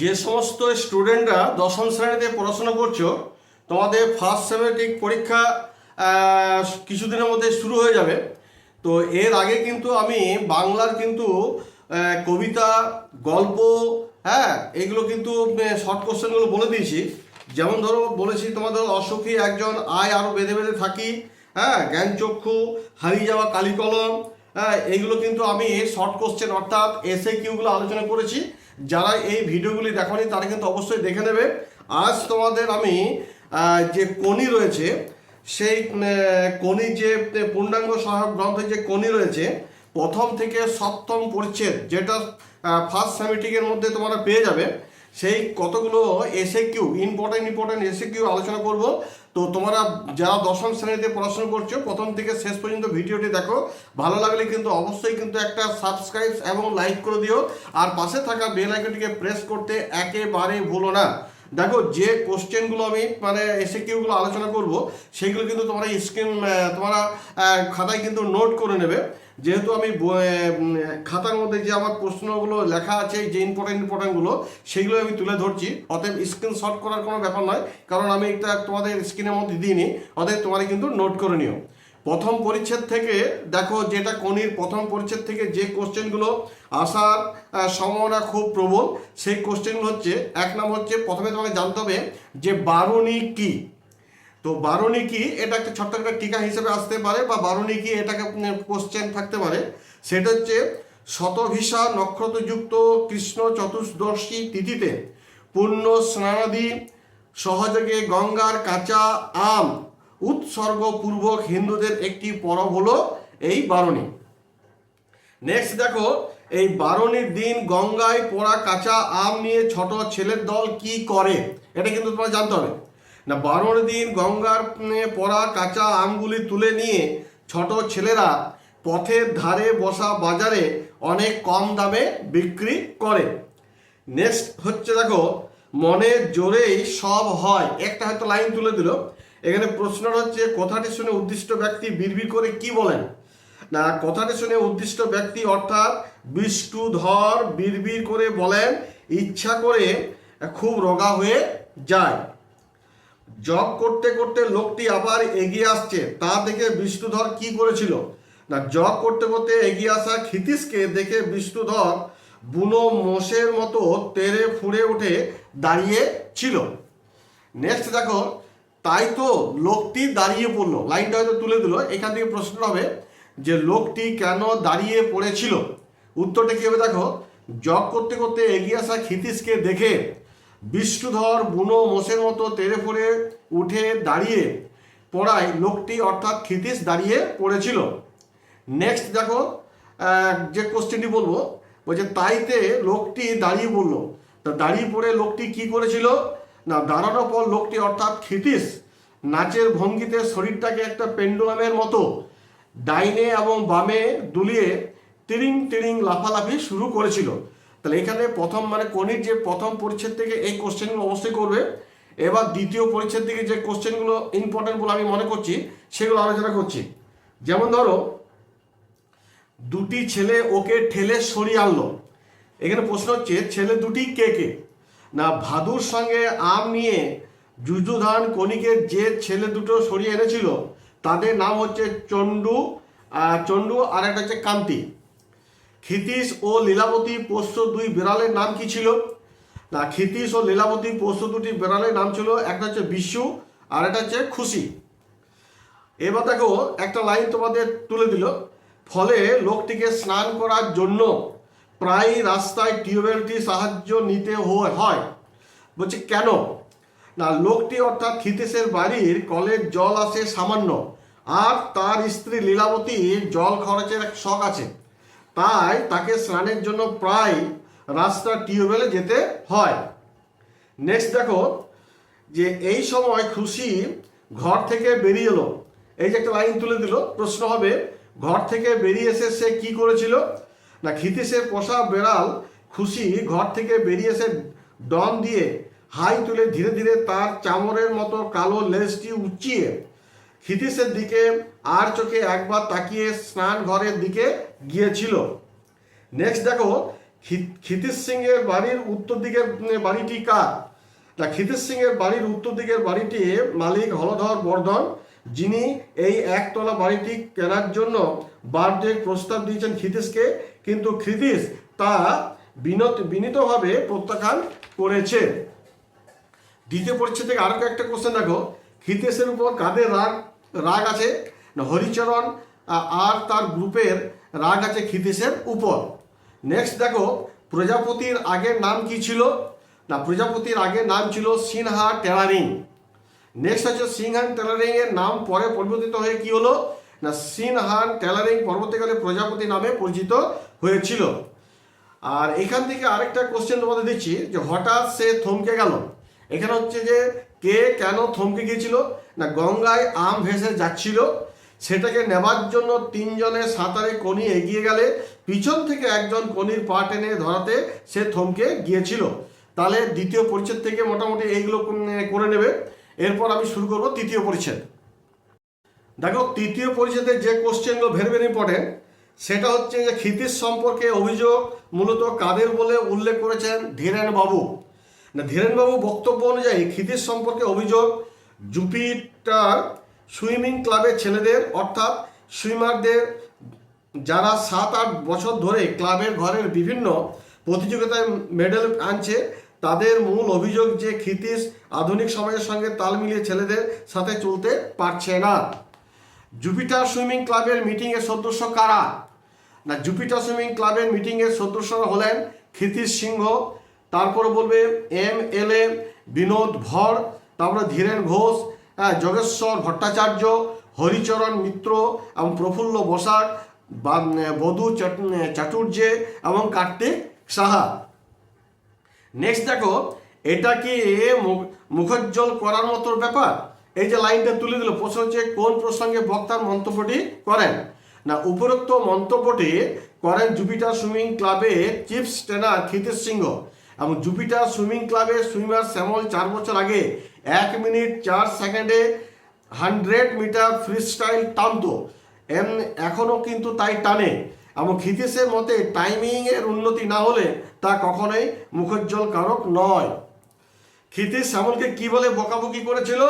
যে সমস্ত স্টুডেন্টরা দশম শ্রেণীতে পড়াশোনা করছ, তোমাদের ফার্স্ট সেমেস্টিক পরীক্ষা কিছুদিনের মধ্যে শুরু হয়ে যাবে। তো এর আগে কিন্তু আমি বাংলার কিন্তু কবিতা, গল্প হ্যাঁ এগুলো কিন্তু শর্ট কোশ্চেনগুলো বলে দিয়েছি। যেমন ধরো বলেছি তোমাদের অসুখী একজন আয় আরও বেঁধে বেঁধে থাকি হ্যাঁ জ্ঞানচক্ষু, হারিয়ে যাওয়া কালিকলম হ্যাঁ এইগুলো কিন্তু আমি শর্ট কোশ্চেন অর্থাৎ এসএ কিউগুলো আলোচনা করেছি। যারা এই ভিডিওগুলি দেখনি, তারা কিন্তু অবশ্যই দেখে নেবে। আজ তোমাদের আমি যে কনি রয়েছে, সেই কনি যে পূর্ণাঙ্গ সহায়ক গ্রন্থের যে কনি রয়েছে, প্রথম থেকে সপ্তম পরিচ্ছেদ, যেটা ফার্স্ট সেমিটিকের মধ্যে তোমরা পেয়ে যাবে, সেই কতগুলো SA Q important important SA Q আলোচনা করব। তো তোমরা যারা দশম শ্রেণীতে পড়াশোনা করছ, প্রথম থেকে শেষ পর্যন্ত ভিডিওটি দেখো। ভালো লাগলে কিন্তু অবশ্যই কিন্তু একটা সাবস্ক্রাইব এবং লাইক করে দিও। আর পাশে থাকা বেল আইকনটিকে প্রেস করতে একেবারে ভুলো না। দেখো, যে কোশ্চেনগুলো আমি মানে এসে কিউগুলো আলোচনা করব, সেগুলো কিন্তু তোমরা স্ক্রিন তোমরা খাতায় কিন্তু নোট করে নেবে। যেহেতু আমি খাতার মধ্যে যে আমার প্রশ্নগুলো লেখা আছে যে ইম্পর্টেন্ট ইম্পর্টেন্টগুলো সেগুলো আমি তুলে ধরছি। অতএব স্ক্রিনশট করার কোনো ব্যাপার নয়, কারণ আমি এটা তোমাদের স্ক্রিনের মধ্যে দিইনি, অতএব তোমরা কিন্তু নোট করে নিও। প্রথম পরিচ্ছেদ থেকে দেখো যেটা কনির প্রথম পরিচ্ছেদ থেকে যে কোশ্চেনগুলো আসার সম্ভাবনা খুব প্রবল, সেই কোশ্চেনগুলো হচ্ছে, এক নম্বর হচ্ছে প্রথমে তোমাকে জানতে হবে যে বারুণী কি? তো বারুণী কি এটা একটা ছোট্ট একটা টিকা হিসেবে আসতে পারে বা বারুণী কি এটাকে কোশ্চেন থাকতে পারে। সেটা হচ্ছে, শতভিসা নক্ষত্রযুক্ত কৃষ্ণ চতুর্দশী তিথিতে পূর্ণ স্নানাদি, সহযোগে গঙ্গার কাঁচা আম, উৎসর্গপূর্বক হিন্দুদের একটি পরব হলো এই বারণী। নেক্সট দেখো, এই বারণীর দিন গঙ্গায় পড়া কাঁচা আম নিয়ে ছোট ছেলের দল কি করে? এটা কিন্তু তোমরা জানতে হবে। না বারোর দিন গঙ্গার পরা কাঁচা আমগুলি তুলে নিয়ে ছোট ছেলেরা পথের ধারে বসা বাজারে অনেক কম দামে বিক্রি করে। নেক্সট হচ্ছে দেখো মনের জোরেই সব হয়। একটা হয়তো লাইন তুলে দিল। এখানে প্রশ্নটা হচ্ছে, কথাটি শুনে উদ্দিষ্ট ব্যক্তি বিড়বিড় করে কি বলেন? না, কথাটি শুনে উদ্দিষ্ট ব্যক্তি অর্থাৎ বিষ্ণুধর বিড়বিড় করে বলেন, ইচ্ছা করে খুব রোগা হয়ে যায়। জব করতে করতে লোকটি আবার এগিয়ে আসছে। তা দেখে বিষ্ণুধর কি করেছিল? না জব করতে করতে এগিয়ে আসা ক্ষিতীশকে দেখে বিষ্ণুধর বুনো মোষের মতো তেরে ফুঁড়ে উঠে দাঁড়িয়ে ছিল নেক্সট দেখো, তাই তো লোকটি দাঁড়িয়ে পড়ল। লাইনটা হয়তো তুলে দিল। এখান থেকে প্রশ্ন হবে যে লোকটি কেন দাঁড়িয়ে পড়েছিল? উত্তরটা কি হবে দেখো? জগ করতে করতে এগিয়ে আসা ক্ষিতীশকে দেখে বিষ্ণুধর বুনো মোষের মতো তেড়ে ফুড়ে উঠে দাঁড়িয়ে পড়ায় লোকটি অর্থাৎ ক্ষিতীশ দাঁড়িয়ে পড়েছিল। নেক্সট দেখো যে কোশ্চেনটি বলব, বলছে, তাইতে লোকটি দাঁড়িয়ে পড়ল। তা দাঁড়িয়ে পড়ে লোকটি কি করেছিল? না, দাঁড়ানোর পর লোকটি অর্থাৎ ক্ষিতীশ নাচের ভঙ্গিতে শরীরটাকে একটা পেন্ডুলামের মতো ডাইনে এবং বামে দুলিয়ে তিরিং তিরিং লাফালাফি শুরু করেছিল। তাহলে এখানে প্রথম মানে কনির যে প্রথম পরিচ্ছেদ থেকে এই কোশ্চেনগুলো অবশ্যই করবে। এবার দ্বিতীয় পরিচ্ছেদ থেকে যে কোশ্চেনগুলো ইম্পর্টেন্ট বলে আমি মনে করছি, সেগুলো আলোচনা করছি। যেমন ধরো, দুটি ছেলে ওকে ঠেলে সরিয়ে আনলো। এখানে প্রশ্ন হচ্ছে, ছেলে দুটি কে কে? না, ভাদুর সঙ্গে আম নিয়ে যুযুধান কণিকের যে ছেলে দুটো সরিয়ে এনেছিল, তাদের নাম হচ্ছে চণ্ডু চণ্ডু আর একটা হচ্ছে কান্তি। ক্ষিতীশ ও লীলাবতী পোষ্য দুই বিড়ালের নাম কি ছিল? না, ক্ষিতীশ ও লীলাবতী পোষ্য দুটি বিড়ালের নাম ছিল, একটা হচ্ছে বিশু আর একটা হচ্ছে খুশি। এবার দেখো, একটা লাইন তোমাদের তুলে দিল। ফলে লোকটিকে স্নান করার জন্য প্রায় রাস্তায় টিউবওয়েলটি সাহায্য নিতে হয়। বলছে, কেন? না, লোকটি অর্থাৎ ক্ষিতেশের বাড়ির কলের জল আসে সামান্য, আর তার স্ত্রী লীলাবতীর জল খরচের এক শখ আছে। তাই তাকে স্নানের জন্য প্রায় রাস্তা টিউবওয়েলে যেতে হয়। নেক্সট দেখো, যে এই সময় খুশি ঘর থেকে বেরিয়ে এলো। এই যে একটা লাইন তুলে দিল, প্রশ্ন হবে, ঘর থেকে বেরিয়ে এসে সে কি করেছিল? না ক্ষিতীশের পোষা বেড়াল খুশি ঘর থেকে বেরিয়ে এসে ডন দিয়ে হাই তুলে ধীরে ধীরে তার চামড়ের মতো কালো লেজটি উঁচিয়ে ক্ষিতীশের দিকে আর চোখে একবার তাকিয়ে স্নান ঘরের দিকে গিয়েছিল। নেক্সট দেখো ক্ষি- ক্ষিতিশ সিং এর বাড়ির উত্তর দিকের বাড়িটি কার? না ক্ষিতিশ সিং এর বাড়ির উত্তর দিকের বাড়িটি মালিক হলধর বর্ধন, যিনি এই একতলা বাড়িটি কেনার জন্য বার্থডে প্রস্তাব দিয়েছেন ক্ষিতিশকে, কিন্তু ক্ষিতিশ তা বিনত, বিনীতভাবে প্রত্যাখ্যান করেছে। দ্বিতীয় পরিচ্ছেদ থেকে আরও একটা কোশ্চেন দেখো। হিতেশের উপর কাদের রাগ রাগ আছে? হরিচরণ আর তার গ্রুপের রাগ আছে ক্ষিতেশের উপর। নেক্সট দেখো, প্রজাপতির আগের নাম কি ছিল? না, প্রজাপতির আগের নাম ছিল সিনহা টেলারিং নেক্সট হচ্ছে সিনহান টেলারিং এর নাম পরে পরিবর্তিত হয়ে কি হলো? না সিনহান টেলারিং পরবর্তীকালে প্রজাপতি নামে পরিচিত হয়েছিল। আর এখান থেকে আরেকটা কোশ্চেন তোমাদের দিচ্ছি, যে হঠাৎ সে থমকে গেল। এখানে হচ্ছে যে কে কেন থমকে গিয়েছিল? না, গঙ্গায় আম ভেসে যাচ্ছিল। সেটাকে নেবার জন্য তিনজনে সাঁতারে কনি এগিয়ে গেলে পিছন থেকে একজন কনির পা টেনে ধরাতে সে থমকে গিয়েছিল। তাহলে দ্বিতীয় পরিচ্ছেদ থেকে মোটামুটি এইগুলো করে নেবে। এরপর আমি শুরু করব তৃতীয় পরিচ্ছেদ। দেখো, তৃতীয় পরিচ্ছেদের যে কোশ্চেনগুলো ভেরি ভেরি ইম্পর্টেন্ট সেটা হচ্ছে যে ক্ষিতিশ সম্পর্কে অভিযোগ মূলত কাদের বলে উল্লেখ করেছেন ধীরেন বাবু। না, ধীরেন বাবু বক্তব্য অনুযায়ী ক্ষিতিশ সম্পর্কে অভিযোগ, জুপিটার সুইমিং ক্লাবের ছেলেদের, অর্থাৎ সুইমারদের যারা সাত আট বছর ধরে ক্লাবের ঘরের বিভিন্ন প্রতিযোগিতায় মেডেল আনছে, তাদের মূল অভিযোগ যে ক্ষিতিশ আধুনিক সময়ের সঙ্গে তাল মিলিয়ে ছেলেদের সাথে চলতে পারছে না। জুপিটার সুইমিং ক্লাবের মিটিংয়ের সদস্য কারা? না, জুপিটার সুইমিং ক্লাবের মিটিংয়ের সদস্যরা হলেন ক্ষিতিশ সিংহ, তারপর বলবে এম এল এ বিনোদ ভর, তারপরে ধীরেন ঘোষ যোগেশ্বর ভট্টাচার্য, হরিচরণ মিত্র এবং প্রফুল্ল বসাক বধু চট- চাটুর্যে এবং কার্তিক সাহা। নেক্সট দেখো, এটা কি মুখ- মুখোজ্জ্বল করার মতো ব্যাপার? এই যে লাইনটা তুলে দিল, প্রশ্ন হচ্ছে কোন প্রসঙ্গে বক্তার মন্তব্যটি করেন? না, উপরোক্ত মন্তব্যটি করেন জুপিটার সুইমিং ক্লাবে চিফ ট্রেনার ক্ষিতেশ সিংহ। এবং জুপিটার সুইমিং ক্লাবে সুইমার শ্যামল চার বছর আগে এক মিনিট চার সেকেন্ডে হান্ড্রেড মিটার ফ্রি স্টাইল টানতো। এম এখনও কিন্তু তাই টানে। এবং ক্ষিতিশের মতে টাইমিংয়ের উন্নতি না হলে তা কখনোই মুখোজ্জ্বল কারক নয়। ক্ষিতিশ শ্যামলকে কি বলে বকাবকি করেছিল?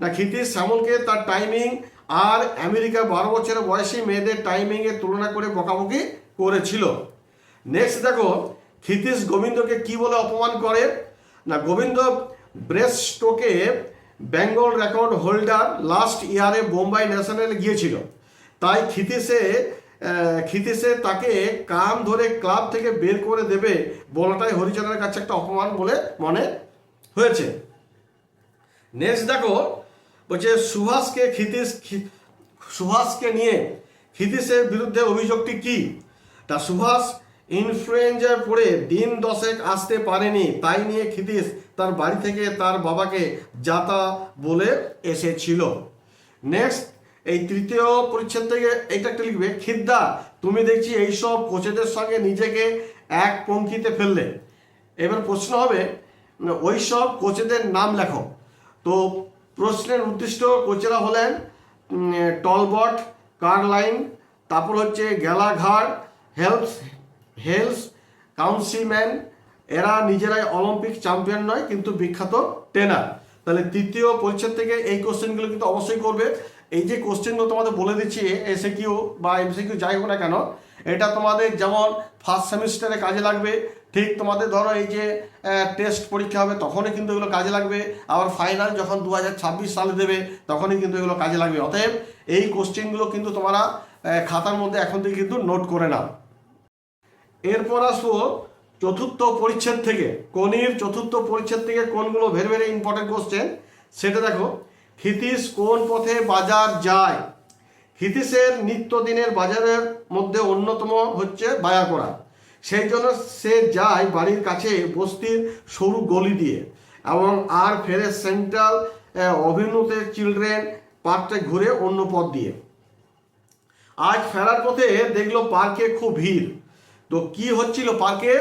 না, ক্ষিতিশ শ্যামলকে তার টাইমিং আর আমেরিকার বারো বছরের বয়সী মেয়েদের টাইমিংয়ের তুলনা করে বকাবকি করেছিল। নেক্সট দেখো, ক্ষিতিশ গোবিন্দকে কি বলে অপমান করে? না, গোবিন্দ ব্রেস্ট স্ট্রোকে বেঙ্গল রেকর্ড হোল্ডার লাস্ট ইয়ারে বোম্বাই ন্যাশনালে গিয়েছিল। তাই আহ, ক্ষিতিশে তাকে কান ধরে ক্লাব থেকে বের করে দেবে বলাটাই হরিচরণের কাছে একটা অপমান বলে মনে হয়েছে। নেক্সট দেখো বলছে সুভাষকে ক্ষি- সুভাষকে নিয়ে ক্ষিতিশের বিরুদ্ধে অভিযোগটি কি? তা সুভাষ ইনফ্লুয়েঞ্জায় পড়ে দিন দশেক আসতে পারেনি, তাই নিয়ে ক্ষিতিশ তার বাড়ি থেকে তার বাবাকে যাতা বলে এসেছিল। নেক্সট এই তৃতীয় পরিচ্ছেদ থেকে এইটা একটা লিখবে, খিদ্দা, তুমি দেখছি এইসব কোচেদের সঙ্গে নিজেকে এক পঙ্ক্তিতে ফেললে। এবার প্রশ্ন হবে ওই সব কোচেদের নাম লেখো। তো প্রশ্নের উদ্দিষ্ট কোচেরা হলেন টলবট, কার্লাইন, তারপর হচ্ছে গ্যালাঘার হেলস হেলস কাউন্সিলম্যান, এরা নিজেরাই অলিম্পিক চ্যাম্পিয়ন নয়, কিন্তু বিখ্যাত ট্রেনার। তাহলে তৃতীয় পরিচ্ছেদ থেকে এই কোশ্চেনগুলো কিন্তু অবশ্যই করবে। এই যে কোশ্চেনগুলো তোমাদের বলে দিচ্ছি এসে কিউ বা এমসি কিউ যাই হোক না কেন, এটা তোমাদের যেমন ফার্স্ট সেমিস্টারে কাজে লাগবে, ঠিক তোমাদের ধরো এই যে টেস্ট পরীক্ষা হবে, তখনই কিন্তু এগুলো কাজে লাগবে। আবার ফাইনাল যখন দু হাজার ছাব্বিশ সালে দেবে, তখনই কিন্তু এগুলো কাজে লাগবে। অতএব এই কোশ্চেনগুলো কিন্তু তোমরা খাতার মধ্যে এখন থেকে কিন্তু নোট করে নাও। এরপর আসব চতুর্থ পরিচ্ছেদ থেকে। কোনির চতুর্থ পরিচ্ছেদ থেকে কোনগুলো ভেরি ভেরি ইম্পর্টেন্ট কোশ্চেন সেটা দেখো, ক্ষিতিশ কোন পথে বাজার যায়? ক্ষিতিশের নিত্যদিনের বাজারের মধ্যে অন্যতম হচ্ছে বায়া করা সেই জন্য সে যায় বাড়ির কাছে বস্তির সরু গলি দিয়ে এবং আর ফেরে সেন্ট্রাল অভিনুতে চিলড্রেন পার্কটা ঘুরে অন্য পথ দিয়ে। আজ ফেরার পথে দেখল পার্কে খুব ভিড়। তো কি হচ্ছিল পার্কে?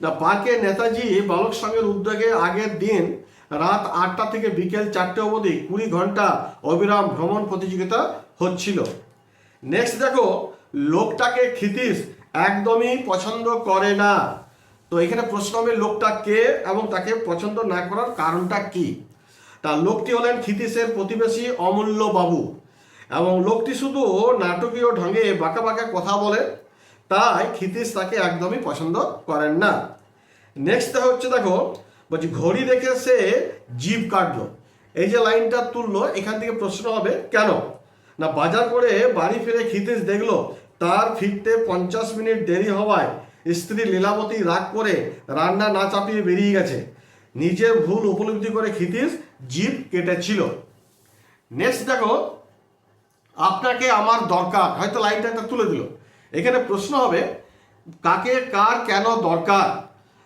না, পার্কে নেতাজি বালক সংঘের উদ্যোগে আগের দিন রাত আটটা থেকে বিকেল চারটে অবধি কুড়ি ঘণ্টা অবিরাম ভ্রমণ প্রতিযোগিতা হচ্ছিল। নেক্সট দেখো, লোকটাকে ক্ষিতিশ একদমই পছন্দ করে না। তো এখানে প্রশ্ন হবে, লোকটা কে এবং তাকে পছন্দ না করার কারণটা কি? তা লোকটি হলেন ক্ষিতীশের প্রতিবেশী অমূল্য বাবু। এবং লোকটি শুধু নাটকীয় ঢঙ্গে বাঁকা বাঁকা কথা বলে তাই ক্ষিতীশ তাকে একদমই পছন্দ করেন না। নেক্সট হচ্ছে দেখো, বলছি ঘড়ি দেখে সে জিভ কাটলো। এই যে লাইনটা তুললো, এখান থেকে প্রশ্ন হবে, কেন? না, বাজার করে বাড়ি ফিরে ক্ষিতীশ দেখল, তার ফিরতে পঞ্চাশ মিনিট দেরি হওয়ায় স্ত্রী লীলাবতী রাগ করে রান্না না চাপিয়ে বেরিয়ে গেছে। নিজের ভুল উপলব্ধি করে ক্ষিতীশ জিভ কেটেছিল। নেক্সট দেখো, আপনাকে আমার দরকার। হয়তো লাইনটা একটা তুলে দিল। এখানে প্রশ্ন হবে, কাকে, কার, কেন দরকার?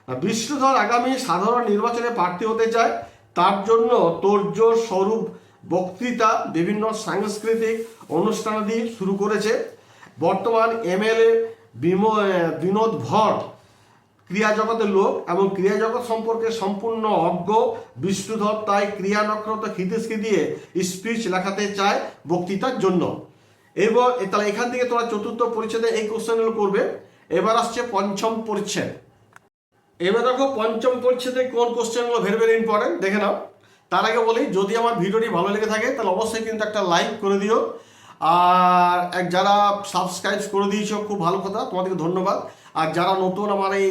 বিষ্ণুধর আগামী সাধারণ নির্বাচনে প্রার্থী হতে চায়, তার জন্য তোরজোর স্বরূপ বক্তৃতা বিভিন্ন সাংস্কৃতিক অনুষ্ঠানাদি শুরু করেছে। বর্তমান এমএলএ বিনোদ ভর ক্রিয়া জগতের লোক এবং ক্রিয়া জগৎ সম্পর্কে সম্পূর্ণ অজ্ঞ বিষ্ণুধর তাই ক্রিয়া নক্ষত্র খিতিসকে দিয়ে স্পিচ লেখাতে চায় বক্তৃতার জন্য। এবার তাহলে এখান থেকে তোমরা চতুর্থ পরিচ্ছেদে এই কোশ্চেনগুলো করবে। এবার আসছে পঞ্চম পরিচ্ছেদ। এবার দেখো পঞ্চম পরিচ্ছেদে কোন কোশ্চেনগুলো ভেরি ভেরি ইম্পর্টেন্ট দেখে নাও। তার আগে বলি, যদি আমার ভিডিওটি ভালো লেগে থাকে, তাহলে অবশ্যই কিন্তু একটা লাইক করে দিও। আর এক যারা সাবস্ক্রাইব করে দিয়েছ, খুব ভালো কথা, তোমাদেরকে ধন্যবাদ। আর যারা নতুন আমার এই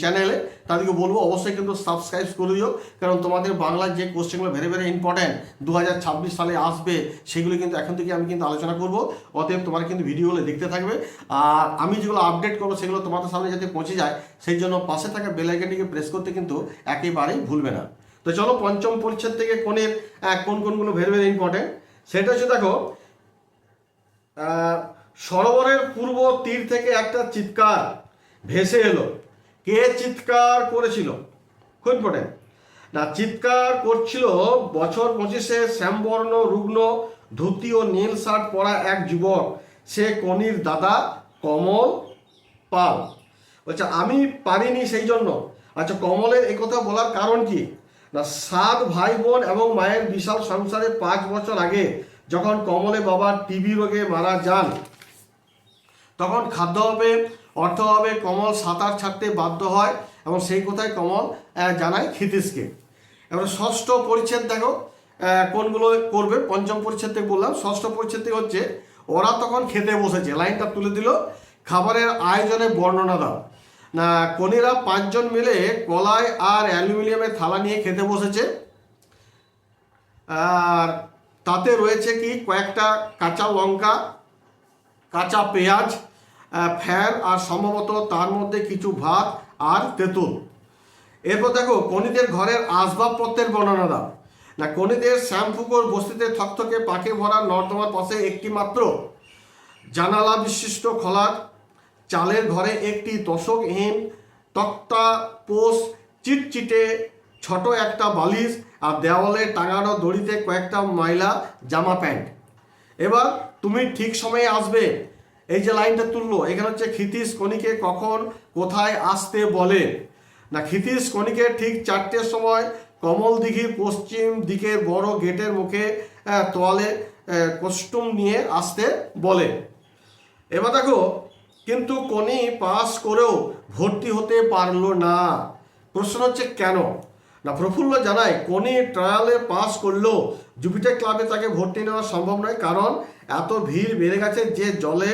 চ্যানেলে তাদেরকে বলব অবশ্যই কিন্তু সাবস্ক্রাইব করে দিও। কারণ তোমাদের বাংলার যে কোশ্চেনগুলো ভেরি ভেরি ইম্পর্ট্যান্ট দু সালে আসবে, সেগুলো কিন্তু এখন থেকে আমি কিন্তু আলোচনা করব। অতএব তোমার কিন্তু ভিডিওগুলো দেখতে থাকবে। আর আমি যেগুলো আপডেট করব, সেগুলো তোমাদের সামনে যাতে পৌঁছে যায়, সেই জন্য পাশে থাকা বেলাইকানটিকে প্রেস করতে কিন্তু একেবারেই ভুলবে না। তো চলো পঞ্চম পরিচ্ছেদ থেকে কোনের কোন কোনগুলো ভেরি ভেরি ইম্পর্টেন্ট সেটা হচ্ছে দেখো সরোবরের পূর্ব তীর থেকে একটা চিৎকার ভেসে এলো। কে চিৎকার করেছিল? খুব ইম্পর্টেন্ট না, চিৎকার করছিল বছর পঁচিশে শ্যামবর্ণ, রুগ্ন, ধুতি ও নীল শার্ট পরা এক যুবক। সে কনির দাদা কমল পাল। বলছে, আমি পারিনি সেই জন্য আচ্ছা কমলের এই কথা বলার কারণ কি? না, সাত ভাই বোন এবং মায়ের বিশাল সংসারে পাঁচ বছর আগে যখন কমলে বাবা টিবি রোগে মারা যান তখন খাদ্য হবে, অর্থ হবে, কমল সাঁতার ছাড়তে বাধ্য হয় এবং সেই কথায় কমল জানায় ক্ষিতীশকে। এবার ষষ্ঠ পরিচ্ছেদ দেখো কোনগুলো করবে? পঞ্চম পরিচ্ছেদ থেকে বললাম, ষষ্ঠ পরিচ্ছেদ থেকে হচ্ছে, ওরা তখন খেতে বসেছে। লাইনটা তুলে দিল, খাবারের আয়োজনে বর্ণনা দাও। না কনিরা পাঁচজন মিলে কলায় আর অ্যালুমিনিয়ামের থালা নিয়ে খেতে বসেছে। আর তাতে রয়েছে কি? কয়েকটা কাঁচা লঙ্কা, কাঁচা পেঁয়াজ ফ্যান আর সম্ভবত তার মধ্যে কিছু ভাত আর তেঁতুল। এরপর দেখো কনিদের ঘরের আসবাবপত্রের বর্ণনা দাও না কনিদের শ্যামপুকুর বস্তিতে থকথকে পাকে ভরা নর্দমার পাশে একটি মাত্র জানালা বিশিষ্ট খোলার চালের ঘরে একটি দশকহীন তক্তা, পোষ, চিটচিটে ছোট একটা বালিশ আর দেওয়ালে টাঙানো দড়িতে কয়েকটা ময়লা জামা প্যান্ট। এবার তুমি ঠিক সময়ে আসবে। এই যে লাইনটা তুললো, এখানে হচ্ছে ক্ষিতীশ কণিকে কখন কোথায় আসতে বলে? না, ক্ষিতীশ কণিকে ঠিক চারটের সময় কমল দিঘির পশ্চিম দিকের বড় গেটের মুখে তোয়ালে কস্টুম নিয়ে আসতে বলে। এবার দেখো, কিন্তু কোনি পাস করেও ভর্তি হতে পারল না। প্রশ্ন হচ্ছে কেন? না, প্রফুল্ল জানায়, কোনি ট্রায়ালে পাস করলেও জুপিটার ক্লাবে তাকে ভর্তি নেওয়া সম্ভব নয়, কারণ এত ভিড় বেড়ে গেছে যে জলে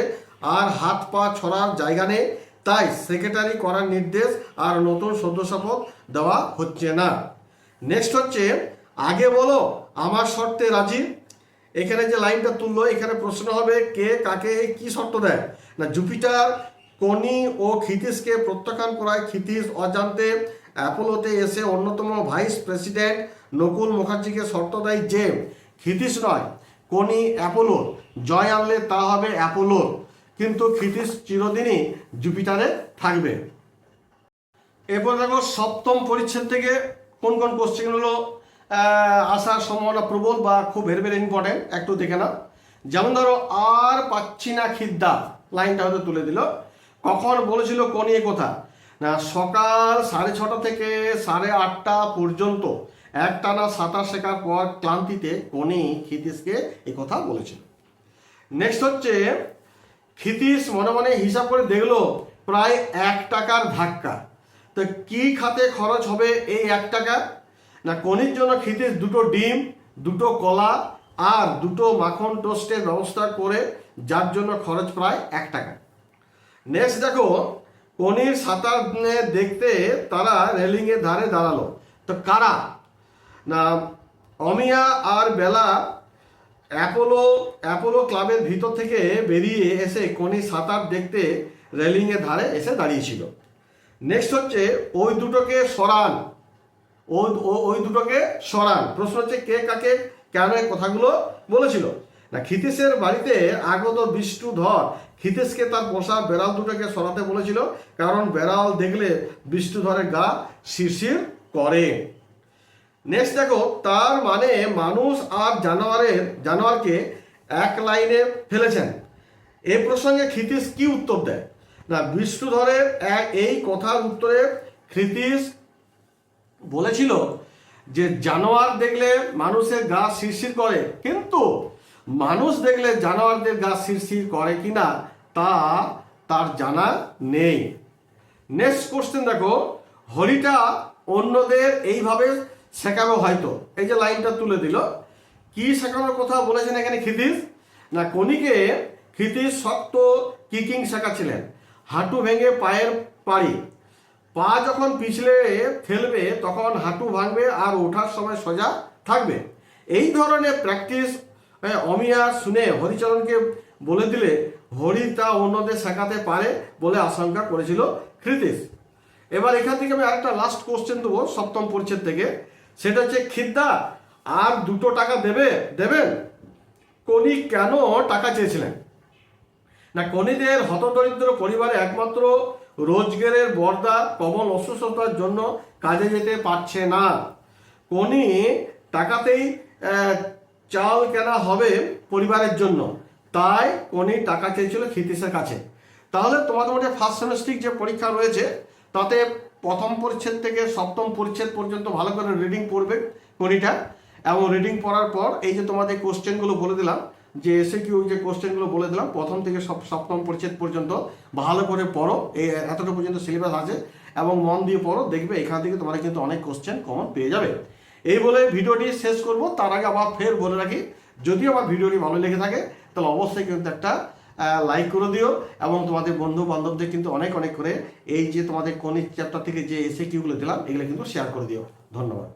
আর হাত পা ছড়ার জায়গা নেই। তাই সেক্রেটারি করার নির্দেশ আর নতুন সদ্য দেওয়া হচ্ছে না। নেক্সট হচ্ছে, আগে বলো, আমার শর্তে রাজি? এখানে যে লাইনটা তুললো, এখানে প্রশ্ন হবে, কে কাকে কি শর্ত দেয়? না জুপিটার কনি ও ক্ষিতীশকে প্রত্যাখ্যান করায় ক্ষিতীশ অজান্তে অ্যাপোলোতে এসে অন্যতম ভাইস প্রেসিডেন্ট নকুল মুখার্জিকে শর্ত দেয় যে, ক্ষিতীশ নয়, কোনি অ্যাপোলোর জয় আনলে তা হবে অ্যাপোলোর কিন্তু ক্ষিতীশ চিরদিনই জুপিটারে থাকবে। এরপর দেখো, সপ্তম পরিচ্ছেদ থেকে কোন কোন কোশ্চেনগুলো আসার সম্ভাবনা প্রবল বা খুব ভেরি ভেরি ইম্পর্টেন্ট একটু দেখে না যেমন ধরো, আর পাচ্ছি না খিদ্দা, লাইনটা হয়তো তুলে দিল। কখন বলেছিল কোন এ কথা? সকাল সাড়ে ছটা থেকে সাড়ে আটটা পর্যন্ত একটানা সাঁতার শেখার পর ক্লান্তিতে কোনি ক্ষিতীশকে কথা বলেছিল নেক্সট হচ্ছে, ক্ষিতীশ মনে মনে হিসাব করে দেখল, প্রায় এক টাকার ধাক্কা। তো কি খাতে খরচ হবে এই এক টাকা? না, কনির জন্য ক্ষিতিশ দুটো ডিম, দুটো কলা আর দুটো মাখন টোস্টের ব্যবস্থা করে যার জন্য খরচ প্রায় এক টাকা। নেক্সট দেখো কনির সাঁতার দেখতে তারা রেলিংয়ের ধারে দাঁড়াল। তো কারা? না, অমিয়া আর বেলা অ্যাপোলো অ্যাপোলো ক্লাবের ভিতর থেকে বেরিয়ে এসে কনি সাঁতার দেখতে রেলিংয়ের ধারে এসে দাঁড়িয়েছিল। নেক্সট হচ্ছে, ওই দুটোকে সরান। ওই ওই দুটোকে সরান। প্রশ্ন হচ্ছে, কে কাকে, কেন কথাগুলো বলেছিল? না, ক্ষিতিশের বাড়িতে আগত বিষ্ণু ধর ক্ষিতেশকে তার পোষা বেড়াল দুটোকে সরাতে বলেছিল, কারণ বেড়াল দেখলে বিষ্ণুধরের গা শিরশির করে। নেক্সট দেখো, তার মানে মানুষ আর জানোয়ারের, জানোয়ারকে এক লাইনে ফেলেছেন। এ প্রসঙ্গে ক্ষিতিশ কি উত্তর দেয়? না বিষ্ণুধরের এক এই কথার উত্তরে ক্ষিতিশ বলেছিল যে, জানোয়ার দেখলে মানুষের গা শিরশির করে, কিন্তু মানুষ দেখলে জানোয়ারদের গা শিরশির করে কিনা, তা তার জানা নেই। নেক্সট কোশ্চেন দেখো, হরিটা অন্যদের এইভাবে শেখাবে হয়তো। এই যে লাইনটা তুলে দিল। কি শেখানোর কথা বলেছেন এখানে ক্ষিতিশ? না কনিকে ক্ষিতিশ শক্ত কিকিং শেখাচ্ছিলেন। হাঁটু ভেঙে পায়ের পাড়ি। পা যখন পিছলে ফেলবে, তখন হাঁটু ভাঙবে আর ওঠার সময় সোজা থাকবে। এই ধরনের প্র্যাকটিস হ্যাঁ, অমিয়া শুনে হরিচরণকে বলে দিলে হরি তা অন্যদের শেখাতে পারে বলে আশঙ্কা করেছিল কৃতিশ। এবার এখান থেকে আমি আরেকটা লাস্ট কোশ্চেন দেবো সপ্তম পরিচ্ছেদ থেকে। সেটা হচ্ছে খিদ্দা আর দুটো টাকা দেবে দেবেন? কনি কেন টাকা চেয়েছিলেন? না কনিদের হতদরিদ্র পরিবারে একমাত্র রোজগারের বর্দা প্রবল অসুস্থতার জন্য কাজে যেতে পারছে না। কনি টাকাতেই চাল কেনা হবে পরিবারের জন্য। তাই কনি টাকা চেয়েছিল ক্ষিতিশের কাছে। তাহলে তোমাদের মধ্যে ফার্স্ট সেমিস্ট্রিক যে পরীক্ষা রয়েছে, তাতে প্রথম পরিচ্ছেদ থেকে সপ্তম পরিচ্ছেদ পর্যন্ত ভালো করে রিডিং পড়বে কনিটা এবং রিডিং পড়ার পর এই যে তোমাদের কোশ্চেনগুলো বলে দিলাম, যে এসে কি ওই যে কোশ্চেনগুলো বলে দিলাম, প্রথম থেকে সপ- সপ্তম পরিচ্ছেদ পর্যন্ত ভালো করে পড়ো। এই এতটা পর্যন্ত সিলেবাস আছে এবং মন দিয়ে পড়ো, দেখবে এখান থেকে তোমরা কিন্তু অনেক কোশ্চেন কমন পেয়ে যাবে। এই বলে ভিডিওটি শেষ করব। তার আগে আবার ফের বলে রাখি, যদি আমার ভিডিওটি ভালো লেগে থাকে, তাহলে অবশ্যই কিন্তু একটা লাইক করে দিও এবং তোমাদের বন্ধু বান্ধবদের কিন্তু অনেক অনেক করে এই যে তোমাদের কোন চ্যাপ্টার থেকে যে এসে কিউগুলো দিলাম, এগুলো কিন্তু শেয়ার করে দিও। ধন্যবাদ।